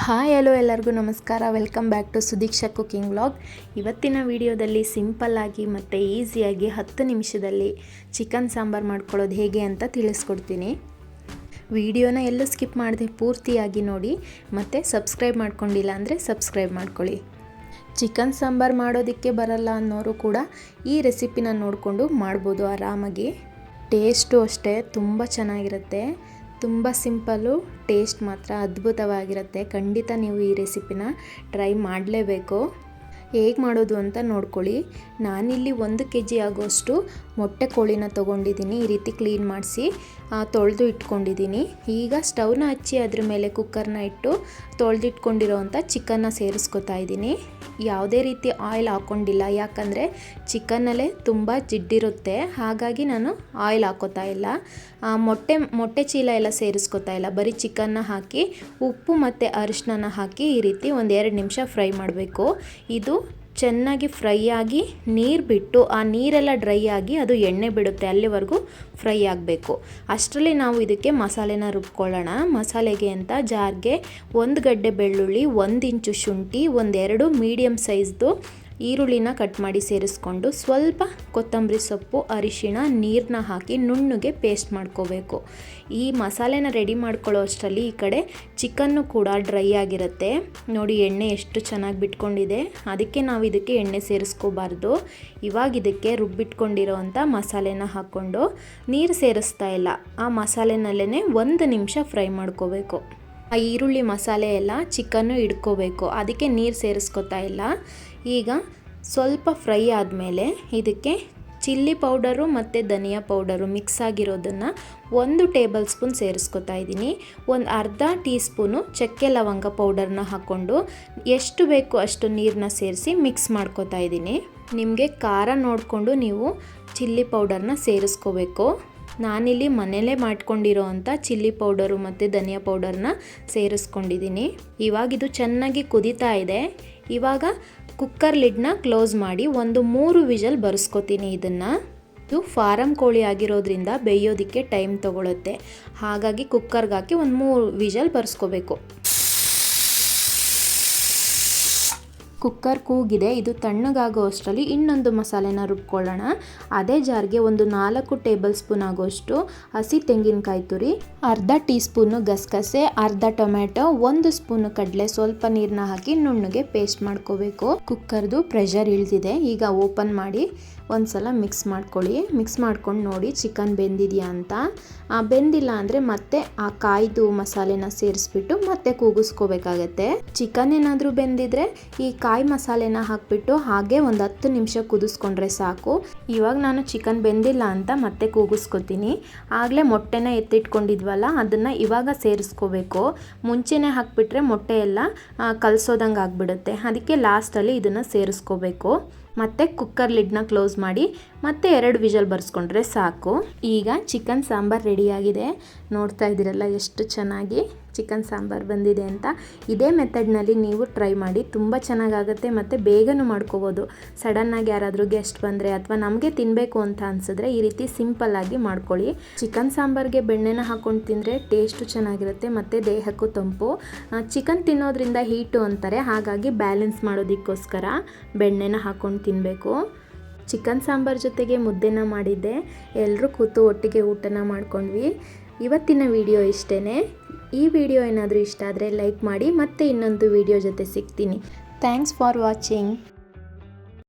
Hi, hello ಎಲ್ಲರಿಗೂ ನಮಸ್ಕಾರ. Welcome back to Sudeeksha cooking vlog ಇವತ್ತಿನ ವಿಡಿಯೋದಲ್ಲಿ ಸಿಂಪಲ್ಲಾಗಿ ಮತ್ತು ಈಸಿಯಾಗಿ ಹತ್ತು ನಿಮಿಷದಲ್ಲಿ ಚಿಕನ್ ಸಾಂಬಾರು ಮಾಡ್ಕೊಳ್ಳೋದು ಹೇಗೆ ಅಂತ ತಿಳಿಸ್ಕೊಡ್ತೀನಿ. ವಿಡಿಯೋನ ಎಲ್ಲೂ ಸ್ಕಿಪ್ ಮಾಡದೆ ಪೂರ್ತಿಯಾಗಿ ನೋಡಿ, ಮತ್ತು ಸಬ್ಸ್ಕ್ರೈಬ್ ಮಾಡ್ಕೊಂಡಿಲ್ಲ ಅಂದರೆ ಸಬ್ಸ್ಕ್ರೈಬ್ ಮಾಡ್ಕೊಳ್ಳಿ. ಚಿಕನ್ ಸಾಂಬಾರು ಮಾಡೋದಕ್ಕೆ ಬರಲ್ಲ ಅನ್ನೋರು ಕೂಡ ಈ ರೆಸಿಪಿನ ನೋಡಿಕೊಂಡು ಮಾಡ್ಬೋದು ಆರಾಮಾಗಿ. ಟೇಸ್ಟು ಅಷ್ಟೇ, ತುಂಬ ಚೆನ್ನಾಗಿರುತ್ತೆ. ತುಂಬ ಸಿಂಪಲ್ಲು ಟೇಸ್ಟ್ ಮಾತ್ರ ಅದ್ಭುತವಾಗಿರುತ್ತೆ. ಖಂಡಿತ ನೀವು ಈ ರೆಸಿಪಿನ ಟ್ರೈ ಮಾಡಲೇಬೇಕು. ಹೇಗೆ ಮಾಡೋದು ಅಂತ ನೋಡ್ಕೊಳ್ಳಿ. ನಾನಿಲ್ಲಿ ಒಂದು ಕೆ ಜಿ ಆಗೋಷ್ಟು ಮೊಟ್ಟೆ ಕೋಳಿನ ತೊಗೊಂಡಿದ್ದೀನಿ, ಈ ರೀತಿ ಕ್ಲೀನ್ ಮಾಡಿಸಿ ತೊಳೆದು ಇಟ್ಕೊಂಡಿದ್ದೀನಿ. ಈಗ ಸ್ಟವ್ನ ಹಚ್ಚಿ ಅದ್ರ ಮೇಲೆ ಕುಕ್ಕರ್ನ ಇಟ್ಟು ತೊಳೆದಿಟ್ಕೊಂಡಿರೋವಂಥ ಚಿಕನ್ನ ಸೇರಿಸ್ಕೊತಾ ಇದ್ದೀನಿ. ಯಾವುದೇ ರೀತಿ ಆಯಿಲ್ ಹಾಕ್ಕೊಂಡಿಲ್ಲ, ಯಾಕಂದರೆ ಚಿಕನ್ನಲ್ಲೇ ತುಂಬ ಜಿಡ್ಡಿರುತ್ತೆ. ಹಾಗಾಗಿ ನಾನು ಆಯಿಲ್ ಹಾಕೋತಾ ಇಲ್ಲ. ಮೊಟ್ಟೆ ಮೊಟ್ಟೆ ಚೀಲ ಎಲ್ಲ ಸೇರಿಸ್ಕೊತಾ ಇಲ್ಲ. ಬರೀ ಚಿಕನ್ನ ಹಾಕಿ, ಉಪ್ಪು ಮತ್ತು ಅರಿಶಿನ ಹಾಕಿ ಈ ರೀತಿ ಒಂದು ಎರಡು ನಿಮಿಷ ಫ್ರೈ ಮಾಡಬೇಕು. ಇದು ಚೆನ್ನಾಗಿ ಫ್ರೈ ಆಗಿ ನೀರು ಬಿಟ್ಟು ಆ ನೀರೆಲ್ಲ ಡ್ರೈ ಆಗಿ ಅದು ಎಣ್ಣೆ ಬಿಡುತ್ತೆ, ಅಲ್ಲಿವರೆಗೂ ಫ್ರೈ ಆಗಬೇಕು. ಅಷ್ಟರಲ್ಲಿ ನಾವು ಇದಕ್ಕೆ ಮಸಾಲೆನ ರುಬ್ಕೊಳ್ಳೋಣ. ಮಸಾಲೆಗೆ ಅಂತ ಜಾರ್ಗೆ ಒಂದು ಗಡ್ಡೆ ಬೆಳ್ಳುಳ್ಳಿ, ಒಂದು ಇಂಚು ಶುಂಠಿ, ಒಂದೆರಡು ಮೀಡಿಯಮ್ ಸೈಜ್ದು ಈರುಳ್ಳಿನ ಕಟ್ ಮಾಡಿ ಸೇರಿಸ್ಕೊಂಡು ಸ್ವಲ್ಪ ಕೊತ್ತಂಬರಿ ಸೊಪ್ಪು, ಅರಿಶಿಣ ನೀರನ್ನ ಹಾಕಿ ನುಣ್ಣಗೆ ಪೇಸ್ಟ್ ಮಾಡ್ಕೋಬೇಕು. ಈ ಮಸಾಲೆನ ರೆಡಿ ಮಾಡ್ಕೊಳ್ಳೋ ಅಷ್ಟರಲ್ಲಿ ಈ ಕಡೆ ಚಿಕನ್ನು ಕೂಡ ಡ್ರೈ ಆಗಿರುತ್ತೆ. ನೋಡಿ, ಎಣ್ಣೆ ಎಷ್ಟು ಚೆನ್ನಾಗಿ ಬಿಟ್ಕೊಂಡಿದೆ. ಅದಕ್ಕೆ ನಾವು ಇದಕ್ಕೆ ಎಣ್ಣೆ ಸೇರಿಸ್ಕೋಬಾರ್ದು. ಇವಾಗ ಇದಕ್ಕೆ ರುಬ್ಬಿಟ್ಕೊಂಡಿರೋ ಅಂಥ ಮಸಾಲೆನ ಹಾಕ್ಕೊಂಡು ನೀರು ಸೇರಿಸ್ತಾ ಇಲ್ಲ. ಆ ಮಸಾಲೆನಲ್ಲೇ ಒಂದು ನಿಮಿಷ ಫ್ರೈ ಮಾಡ್ಕೋಬೇಕು. ಆ ಈರುಳ್ಳಿ ಮಸಾಲೆ ಎಲ್ಲ ಚಿಕನ್ನು ಇಡ್ಕೋಬೇಕು. ಅದಕ್ಕೆ ನೀರು ಸೇರಿಸ್ಕೊತಾ ಇಲ್ಲ. ಈಗ ಸ್ವಲ್ಪ ಫ್ರೈ ಆದಮೇಲೆ ಇದಕ್ಕೆ ಚಿಲ್ಲಿ ಪೌಡರು ಮತ್ತು ಧನಿಯಾ ಪೌಡರು ಮಿಕ್ಸ್ ಆಗಿರೋದನ್ನು ಒಂದು ಟೇಬಲ್ ಸ್ಪೂನ್ ಸೇರಿಸ್ಕೊತಾ ಇದ್ದೀನಿ. ಒಂದು ಅರ್ಧ ಟೀ ಸ್ಪೂನು ಚಕ್ಕೆ ಲವಂಗ ಪೌಡರ್ನ ಹಾಕ್ಕೊಂಡು ಎಷ್ಟು ಬೇಕು ಅಷ್ಟು ನೀರನ್ನ ಸೇರಿಸಿ ಮಿಕ್ಸ್ ಮಾಡ್ಕೊತಾ ಇದ್ದೀನಿ. ನಿಮಗೆ ಖಾರ ನೋಡಿಕೊಂಡು ನೀವು ಚಿಲ್ಲಿ ಪೌಡರ್ನ ಸೇರಿಸ್ಕೋಬೇಕು. ನಾನಿಲ್ಲಿ ಮನೇಲೇ ಮಾಡ್ಕೊಂಡಿರೋ ಅಂಥ ಚಿಲ್ಲಿ ಪೌಡರು ಮತ್ತು ಧನಿಯಾ ಪೌಡರ್ನ ಸೇರಿಸ್ಕೊಂಡಿದ್ದೀನಿ. ಇವಾಗ ಇದು ಚೆನ್ನಾಗಿ ಕುದೀತಾ ಇದೆ. ಇವಾಗ ಕುಕ್ಕರ್ ಲಿಡ್ನ ಕ್ಲೋಸ್ ಮಾಡಿ ಒಂದು ಮೂರು ವಿಜಲ್ ಬರೆಸ್ಕೊತೀನಿ ಇದನ್ನು. ಇದು ಫಾರಮ್ ಕೋಳಿ ಆಗಿರೋದ್ರಿಂದ ಬೇಯೋದಕ್ಕೆ ಟೈಮ್ ತೊಗೊಳುತ್ತೆ. ಹಾಗಾಗಿ ಕುಕ್ಕರ್ಗೆ ಹಾಕಿ ಒಂದು ಮೂರು ವಿಜಲ್ ಬರ್ಸ್ಕೋಬೇಕು. ಕುಕ್ಕರ್ ಕೂಗಿದೆ, ಇದು ತಣ್ಣಗಾಗೋ ಅಷ್ಟರಲ್ಲಿ ಇನ್ನೊಂದು ಮಸಾಲೆನ ರುಬ್ಕೊಳ್ಳೋಣ. ಅದೇ ಜಾರ್ಗೆ ಒಂದು ನಾಲ್ಕು ಟೇಬಲ್ ಸ್ಪೂನ್ ಆಗೋಷ್ಟು ಹಸಿ ತೆಂಗಿನಕಾಯಿ ತುರಿ, ಅರ್ಧ ಟೀ ಸ್ಪೂನು ಗಸಗಸೆ, ಅರ್ಧ ಟೊಮೆಟೊ ಒಂದು ಸ್ಪೂನು ಕಡಲೆ ಸ್ವಲ್ಪ ನೀರನ್ನ ಹಾಕಿ ನುಣ್ಣಗೆ ಪೇಸ್ಟ್ ಮಾಡ್ಕೋಬೇಕು. ಕುಕ್ಕರ್ದು ಪ್ರೆಷರ್ ಇಳಿದಿದೆ, ಈಗ ಓಪನ್ ಮಾಡಿ ಒಂದ್ಸಲ ಮಿಕ್ಸ್ ಮಾಡ್ಕೊಳ್ಳಿ. ಮಿಕ್ಸ್ ಮಾಡ್ಕೊಂಡು ನೋಡಿ ಚಿಕನ್ ಬೆಂದಿದೆಯಾ ಅಂತ. ಬೆಂದಿಲ್ಲ ಅಂದರೆ ಮತ್ತೆ ಆ ಕಾಯ್ದು ಮಸಾಲೆನ ಸೇರಿಸ್ಬಿಟ್ಟು ಮತ್ತೆ ಕೂಗಿಸ್ಕೋಬೇಕಾಗತ್ತೆ. ಚಿಕನ್ ಏನಾದರೂ ಬೆಂದಿದ್ರೆ ಈ ಕಾಯಿ ಮಸಾಲೆನ ಹಾಕಿಬಿಟ್ಟು ಹಾಗೆ ಒಂದು ಹತ್ತು ನಿಮಿಷ ಕುದಿಸ್ಕೊಂಡ್ರೆ ಸಾಕು. ಇವಾಗ ನಾನು ಚಿಕನ್ ಬೆಂದಿಲ್ಲ ಅಂತ ಮತ್ತೆ ಕೂಗಿಸ್ಕೊತೀನಿ. ಆಗಲೇ ಮೊಟ್ಟೆನ ಎತ್ತಿಟ್ಕೊಂಡಿದ್ವಲ್ಲ, ಅದನ್ನು ಇವಾಗ ಸೇರಿಸ್ಕೋಬೇಕು. ಮುಂಚೆನೇ ಹಾಕಿಬಿಟ್ರೆ ಮೊಟ್ಟೆ ಎಲ್ಲ ಕಲಸೋದಂಗೆ ಆಗಿಬಿಡುತ್ತೆ. ಅದಕ್ಕೆ ಲಾಸ್ಟಲ್ಲಿ ಇದನ್ನು ಸೇರಿಸ್ಕೋಬೇಕು. ಮತ್ತು ಕುಕ್ಕರ್ ಲಿಡ್ನ ಕ್ಲೋಸ್ ಮಾಡಿ ಮತ್ತೆ ಎರಡು ವಿಷಲ್ ಬರ್ಸ್ಕೊಂಡ್ರೆ ಸಾಕು. ಈಗ ಚಿಕನ್ ಸಾಂಬಾರು ರೆಡಿಯಾಗಿದೆ ನೋಡ್ತಾ ಇದ್ದೀರಲ್ಲ ಎಷ್ಟು ಚೆನ್ನಾಗಿ ಚಿಕನ್ ಸಾಂಬಾರು ಬಂದಿದೆ ಅಂತ. ಇದೇ ಮೆಥಡ್ನಲ್ಲಿ ನೀವು ಟ್ರೈ ಮಾಡಿ ತುಂಬ ಚೆನ್ನಾಗಾಗುತ್ತೆ ಮತ್ತು ಬೇಗನೂ ಮಾಡ್ಕೋಬೋದು. ಸಡನ್ನಾಗಿ ಯಾರಾದರೂ ಗೆಸ್ಟ್ ಬಂದರೆ ಅಥವಾ ನಮಗೆ ತಿನ್ನಬೇಕು ಅಂತ ಅನಿಸಿದ್ರೆ ಈ ರೀತಿ ಸಿಂಪಲ್ಲಾಗಿ ಮಾಡ್ಕೊಳ್ಳಿ. ಚಿಕನ್ ಸಾಂಬಾರಿಗೆ ಬೆಣ್ಣೆನ ಹಾಕ್ಕೊಂಡು ತಿಂದರೆ ಟೇಸ್ಟು ಚೆನ್ನಾಗಿರುತ್ತೆ ಮತ್ತು ದೇಹಕ್ಕೂ ತಂಪು. ಚಿಕನ್ ತಿನ್ನೋದ್ರಿಂದ ಹೀಟು ಅಂತಾರೆ. ಹಾಗಾಗಿ ಬ್ಯಾಲೆನ್ಸ್ ಮಾಡೋದಕ್ಕೋಸ್ಕರ ಬೆಣ್ಣೆನ ಹಾಕ್ಕೊಂಡು ತಿನ್ನಬೇಕು ಚಿಕನ್ ಸಾಂಬಾರ್ ಜೊತೆಗೆ ಮುದ್ದೆನ ಮಾಡಿದ್ದೆ. ಎಲ್ಲರೂ ಕೂತು ಒಟ್ಟಿಗೆ ಊಟನ ಮಾಡ್ಕೊಂಡ್ವಿ. ಇವತ್ತಿನ ವಿಡಿಯೋ ಇಷ್ಟೇ ಈ ವಿಡಿಯೋ ಏನಾದರೂ ಇಷ್ಟ ಆದರೆ ಲೈಕ್ ಮಾಡಿ ಮತ್ತೆ ಇನ್ನೊಂದು ವಿಡಿಯೋ ಜೊತೆ ಸಿಗ್ತೀನಿ. Thanks for watching.